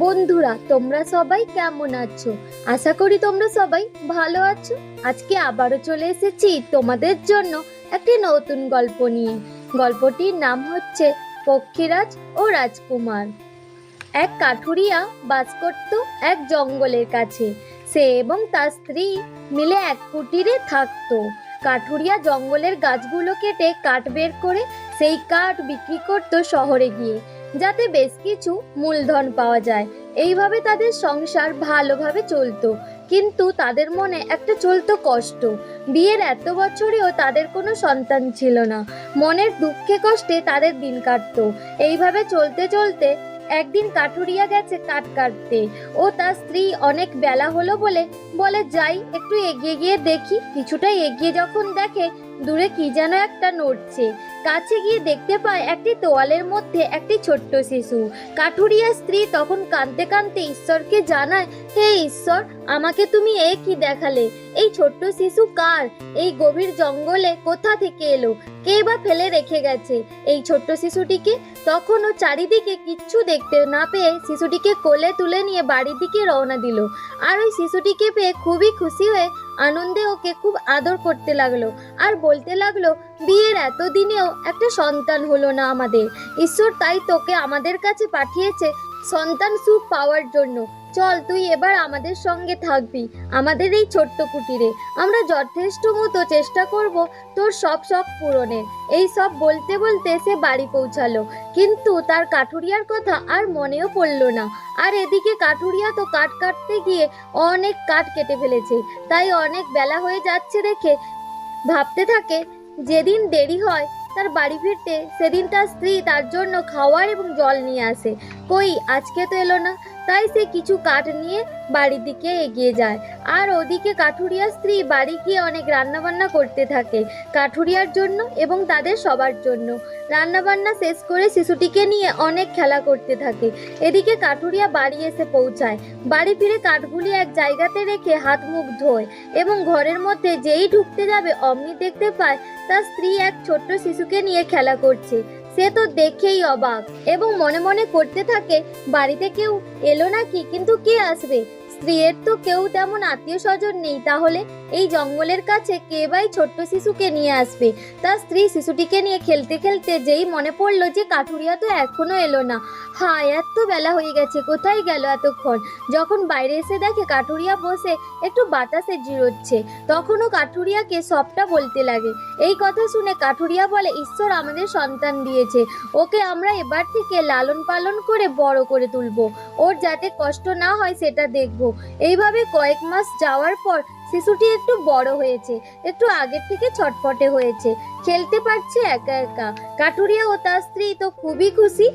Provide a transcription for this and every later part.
বন্ধুরা, তোমরা সবাই কেমন আছো? আশা করি তোমরা সবাই ভালো আছো। আজকে আবারও চলে এসেছি তোমাদের জন্য একটি নতুন গল্প নিয়ে। গল্পটির নাম হচ্ছে পক্ষীরাজ ও রাজকুমার। এক কাঠুরিয়া বাস করত এক জঙ্গলের কাছে। সে এবং তার স্ত্রী মিলে এক কুটিরে থাকতো। কাঠুরিয়া জঙ্গলের গাছগুলো কেটে কাঠ বের করে সেই কাঠ বিক্রি করতো শহরে গিয়ে। যাতে বেশ কিছু মূলধন পাওয়া যায়। এইভাবে তাদের সংসার ভালোভাবে চলতো। কিন্তু তাদের মনে একটা চলতো কষ্ট। বিয়ের এত বছরেও তাদের কোনো সন্তান ছিল না। মনের দুঃখে কষ্টে তাদের দিন কাটতো। এইভাবে চলতে চলতে একদিন কাঠুরিয়া গেছে কাঠ কাটতে। ও তার স্ত্রী অনেক বেলা হলো বলে বলে, যাই, একটু এগিয়ে গিয়ে দেখি। কিছুটা এগিয়ে যখন দেখে, দূরে কি যেন একটা নড়ছে। কাছে গিয়ে দেখতে পায় একটি তোয়ালের মধ্যে একটি ছোট্ট শিশু। কাঠুরিয়া স্ত্রী তখন কাঁদতে কাঁদতে ঈশ্বরকে জানায়, হে ঈশ্বর, আমাকে তুমি এ কি দেখালে? এই ছোট্ট শিশু কার? এই গভীর জঙ্গলে কোথা থেকে এলো? কে বা ফেলে রেখে গেছে? এই ছোট্ট শিশুটিকে তখন ও চারিদিকে কিচ্ছু দেখতে না পেয়ে শিশুটিকে কোলে তুলে নিয়ে বাড়ির দিকে রওনা দিল। আর ওই শিশুটিকে পেয়ে খুবই খুশি হয়ে আনন্দে ওকে খুব আদর করতে লাগল আর বলতে লাগল, বিয়ের এতদিনেও একটা সন্তান হলো না আমাদের। ঈশ্বর তাই তোকে আমাদের কাছে পাঠিয়েছে সন্তান সুখ পাওয়ার জন্য। চল, তুই এবার আমাদের সঙ্গে থাকবি। আমাদের এই ছোট্ট কুটিরে। আমরা যথেষ্ট মতো চেষ্টা করব তোর সব শখ পূরণের এই সব বলতে বলতে সে বাড়ি পৌঁছালো। কিন্তু তার কাঠুরিয়ার কথা আর মনেও পড়ল না। আর এদিকে কাঠুরিয়া তো কাঠ কাটতে গিয়ে অনেক কাঠ কেটে ফেলেছে। তাই অনেক বেলা হয়ে যাচ্ছে দেখে ভাবতে থাকে, যেদিন দেরি হয় তার বাড়ি ফিরতে সেদিন তার স্ত্রী তার জন্য খাওয়ার এবং জল নিয়ে আসে। কই, আজকে তো এলো না। তাই সে কিছু কাঠ নিয়ে বাড়ির দিকে এগিয়ে যায়। আর ওদিকে কাঠুরিয়ার স্ত্রী বাড়ি গিয়ে অনেক রান্নাবান্না করতে থাকে, কাঠুরিয়ার জন্য এবং তাদের সবার জন্য। রান্নাবান্না শেষ করে শিশুটিকে নিয়ে অনেক খেলা করতে থাকে। এদিকে কাঠুরিয়া বাড়ি এসে পৌঁছায়। বাড়ি ফিরে কাঠগুলি এক জায়গাতে রেখে হাত মুখ ধোয় এবং ঘরের মধ্যে যেই ঢুকতে যাবে অমনি দেখতে পায় তার স্ত্রী এক ছোট্ট শিশুকে নিয়ে খেলা করছে। সে তো দেখেই অবাক এবং মনে মনে করতে থাকে, বাড়িতে কেউ এলো নাকি? কিন্তু কে আসবে? স্ত্রীর তো কেউ তেমন আত্মীয় স্বজন নেই তাহলে? এই জঙ্গলের কাছে কে বাই ছোট্ট শিশুকে নিয়ে আসবে? তার স্ত্রী শিশুটিকে নিয়ে খেলতে খেলতে যেই মনে পড়ল যে কাঠুরিয়া তো এখনও এলো না। হায়, এত বেলা হয়ে গেছে, কোথায় গেল এতক্ষণ? যখন বাইরে এসে দেখে কাঠুরিয়া বসে একটু বাতাসে জিরোচ্ছে, তখনও কাঠুরিয়াকে সবটা বলতে লাগে। এই কথা শুনে কাঠুরিয়া বলে, ঈশ্বর আমাদের সন্তান দিয়েছে। ওকে আমরা এবার থেকে লালন পালন করে বড় করে তুলবো। ওর যাতে কষ্ট না হয় সেটা দেখব। এইভাবে কয়েক মাস যাওয়ার পর শিশুটি একটু বড় হয়েছে, একটু আগের থেকে ছটফটে হয়েছে। খেলতে পারছে একা একা। কাঠুরিয়া ও তার স্ত্রী তো খুবই খুশি।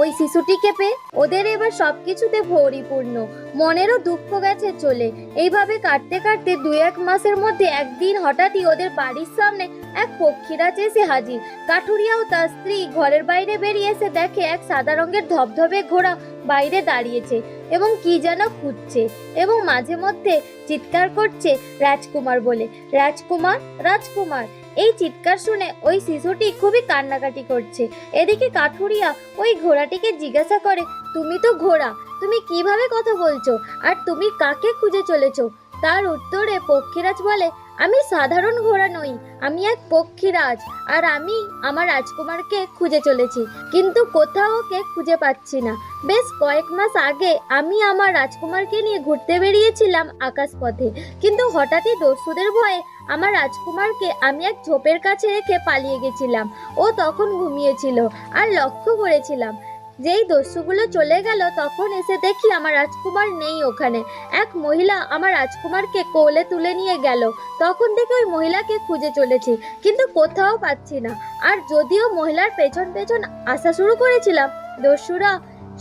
ওই শিশুটিকে পেয়ে ওদের এবার সব কিছুতে পরিপূর্ণ মনেরও দুঃখ গেছে চলে। এইভাবে কাটতে কাটতে দু এক মাসের মধ্যে একদিন হঠাৎই ওদের বাড়ির সামনে এক পক্ষীরাজ এসে হাজির। কাঠুরিয়া ও তার স্ত্রী ঘরের বাইরে বেরিয়ে এসে দেখে এক সাদা রঙের ধবধবে ঘোড়া বাইরে দাঁড়িয়েছে এবং কি যেন খুঁজছে এবং মাঝে মধ্যে চিৎকার করছে রাজকুমার বলে, রাজকুমার রাজকুমার। এই চিৎকার শুনে ওই শিশুটি খুবই কান্নাকাটি করছে। এদিকে কাঠুরিয়া ওই ঘোড়াটিকে জিজ্ঞাসা করে, তুমি তো ঘোড়া, তুমি কীভাবে কথা বলছো? আর তুমি কাকে খুঁজে চলেছো? তার উত্তরে পক্ষীরাজ বলে আমি সাধারণ ঘোড়া নই, আমি এক পক্ষীরাজ, আর আমি আমার রাজকুমারকে খুঁজে চলেছি, কিন্তু কোথাও ওকে খুঁজে পাচ্ছি না। বেশ কয়েক মাস আগে আমি আমার রাজকুমারকে নিয়ে ঘুরতে বেরিয়েছিলাম আকাশপথে, কিন্তু হঠাৎই দস্যুদের ভয়ে আমার রাজকুমারকে আমি এক ঝোপের কাছে রেখে পালিয়ে গেছিলাম। ও তখন ঘুমিয়েছিল, আর লক্ষ্য করেছিলাম যেই দস্যুগুলো চলে গেল, তখন এসে দেখি আমার রাজকুমার নেই ওখানে। এক মহিলা আমার রাজকুমারকে কোলে তুলে নিয়ে গেল। তখন থেকে ওই মহিলাকে খুঁজে চলেছি, কিন্তু কোথাও পাচ্ছি না। আর যদিও মহিলার পেছন পেছন আসা শুরু করেছিলাম, দস্যুরা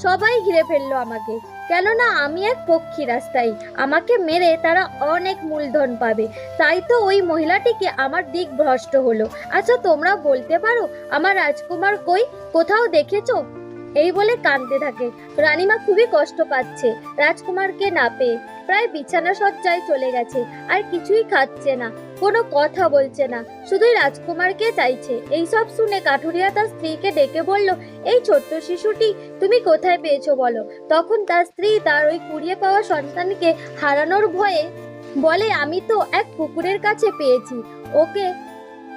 সবাই ঘিরে ফেলল আমাকে। কেননা আমি এক পক্ষী রাস্তায়। আমাকে মেরে তারা অনেক মূলধন পাবে। তাই তো ওই মহিলাটিকে আমার দিক ভ্রষ্ট হলো। আচ্ছা তোমরা বলতে পারো, আমার রাজকুমার কই? কোথাও দেখেছ? এই বলে কাঁদতে থাকে। রানীমা খুবই কষ্ট পাচ্ছে, রাজকুমারকে না পেয়ে। প্রায় বিছানা সজ্জায় চলে গেছে, আর কিছুই খাচ্ছে না, কোনো কথা বলছে না। শুধুই রাজকুমারকে চাইছে। এইসব শুনে কাঠুরিয়া তার স্ত্রীকে ডেকে বলল, এই ছোট্ট শিশুটি, তুমি কোথায় পেয়েছ বলো? তখন তার স্ত্রী তার ওই কুড়িয়ে পাওয়া সন্তানকে হারানোর ভয়ে বলে, আমি তো এক কুকুরের কাছে পেয়েছি। ওকে,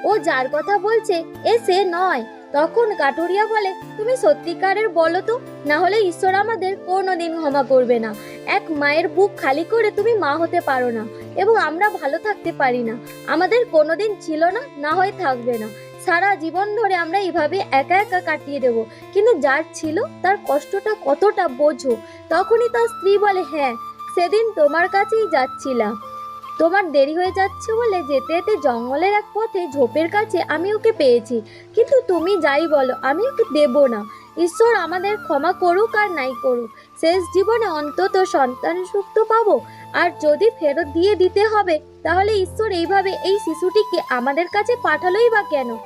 ও যার কথা বলছে, এ সে নয়। তখন কাঠুরিয়া বলে, তুমি সত্যিকারের বলো তো, না হলে ঈশ্বর আমাদের কোনোদিন ক্ষমা করবে না। এক মায়ের বুক খালি করে তুমি মা হতে পারো না এবং আমরা ভালো থাকতে পারি না। আমাদের কোনোদিন ছিল না না হয় থাকবে না। সারা জীবন ধরে আমরা এইভাবে একা একা কাটিয়ে দেব। কিন্তু যার ছিল, তার কষ্টটা কতটা বোঝো। তখনই তার স্ত্রী বলে হ্যাঁ সেদিন তোমার কাছেই যাচ্ছিলাম। তোমার দেরি হয়ে যাচ্ছে বলে যেতে যেতে জঙ্গলের এক পথে ঝোপের কাছে আমি ওকে পেয়েছি। কিন্তু তুমি যাই বলো, আমি ওকে দেব না। ঈশ্বর আমাদের ক্ষমা করুক আর নাই করুক। শেষ জীবনে অন্তত সন্তান সুক্ত পাবো। আর যদি ফেরত দিয়ে দিতে হবে, তাহলে ঈশ্বর এইভাবে এই শিশুটিকে আমাদের কাছে পাঠালোই বা কেন?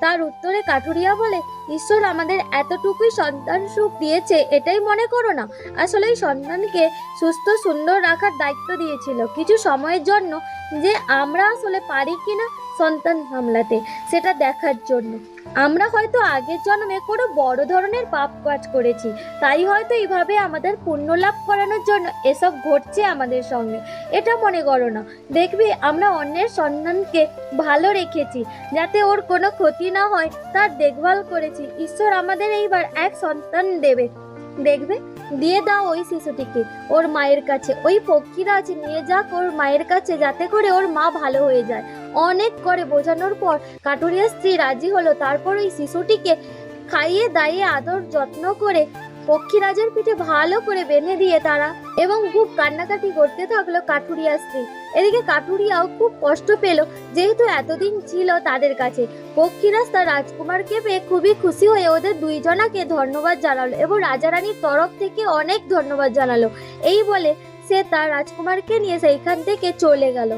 তার উত্তরে কাঠুরিয়া বলে, ঈশ্বর আমাদের এতটুকুই সন্তান সুখ দিয়েছে, এটাই মনে করো না। আসলে সন্তানকে সুস্থ, সুন্দর রাখার দায়িত্ব দিয়েছিল। কিছু সময়ের জন্য যে আমরা আসলে পারি কিনা সন্তান সামলাতে সেটা দেখার জন্য। আমরা হয়তো আগের জন্মে কোনো বড় ধরনের পাপ কাজ করেছি, তাই হয়তো এইভাবে আমাদের পুণ্য লাভ করানোর জন্য এসব ঘটছে আমাদের সঙ্গে। এটা মনে করো না। দেখবি, আমরা অন্যের সন্তানকে ভালো রেখেছি, যাতে ওর কোনো ক্ষতি না হয়, তার দেখভাল করেছি। ঈশ্বর আমাদের এইবার এক সন্তান দেবে। দেখবে, দিয়ে দাও ওই শিশুটিকে, ওর মায়ের কাছে। ওই পক্ষীরাজ নিয়ে যাক ওর মায়ের কাছে, যাতে করে ওর মা ভালো হয়ে যায়। অনেক করে বোঝানোর পর কাটুরিয়া স্ত্রী রাজি হলো। তারপর ওই শিশুটিকে খাইয়ে দাইয়ে আদর যত্ন করে পক্ষীরাজের পিঠে ভালো করে বেঁধে দিয়ে তারা এবং খুব কান্নাকাটি করতে থাকল কাঠুরিয়া স্ত্রী। এদিকে কাঠুরিয়াও খুব কষ্ট পেল, যেহেতু এতদিন ছিল তাদের কাছে। পক্ষীরাজ তার রাজকুমারকে পেয়ে খুবই খুশি হয়ে ওদের দুইজনাকে ধন্যবাদ জানালো এবং রাজা রানীর তরফ থেকে অনেক ধন্যবাদ জানালো। এই বলে সে তার রাজকুমারকে নিয়ে সেইখান থেকে চলে গেল।